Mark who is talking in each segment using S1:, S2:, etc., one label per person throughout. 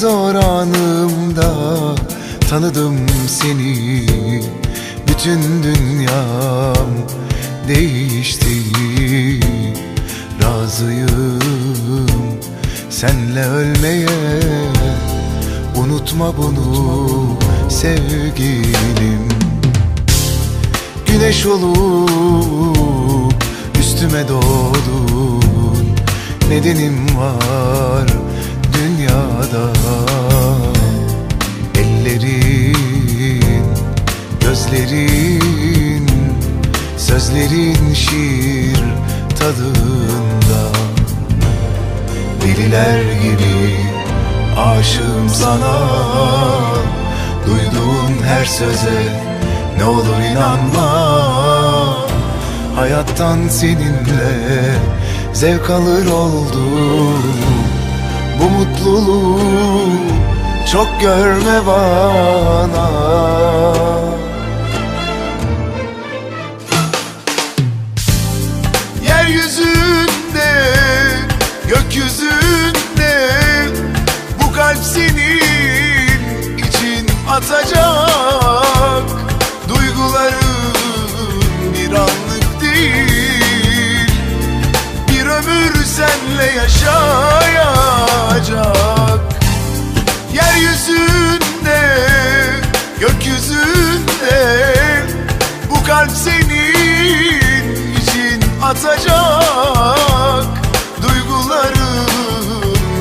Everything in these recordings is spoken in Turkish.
S1: Zor anımda tanıdım seni. Bütün dünyam değişti. Razıyım senle ölmeye. Unutma bunu sevgilim. Güneş olup üstüme doğdun. Nedenim var sözlerin şiir tadında. Deliler gibi aşığım sana. Duyduğum her söze ne olur inanma. Hayattan seninle zevk alır oldum. Bu mutluluğu çok görme bana senle yaşayacak. Yeryüzünde, gökyüzünde Bu kalp senin için atacak. Duyguların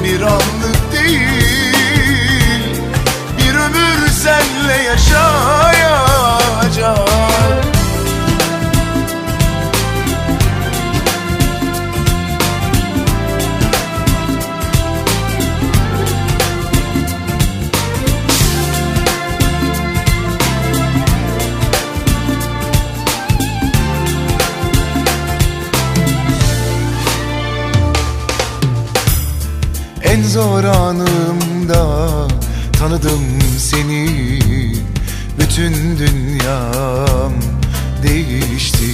S1: bir anlık değil Bir ömür senle yaşayacak En zor anımda tanıdım seni. Bütün dünyam değişti.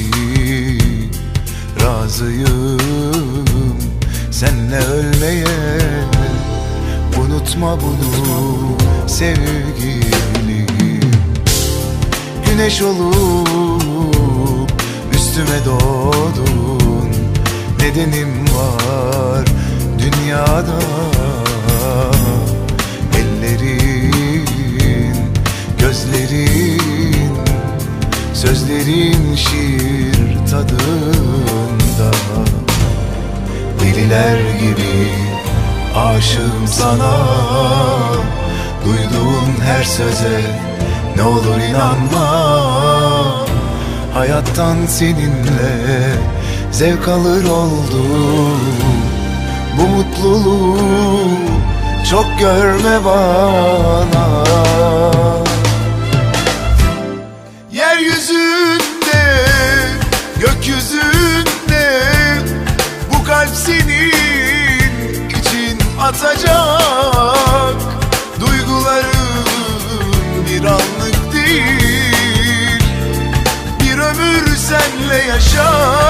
S1: Razıyım senle ölmeye. Unutma bunu sevgilim Güneş olup üstüme doğdun. Nedenim var dünyada sözlerin şiir tadında. Deliler gibi aşığım sana. Duyduğum her söze ne olur inanma. Hayattan seninle zevk alır oldum. Bu mutluluğu çok görme bana gökyüzünde Bu kalp senin için atacak. Duyguların bir anlık değil Bir ömür senle yaşayacak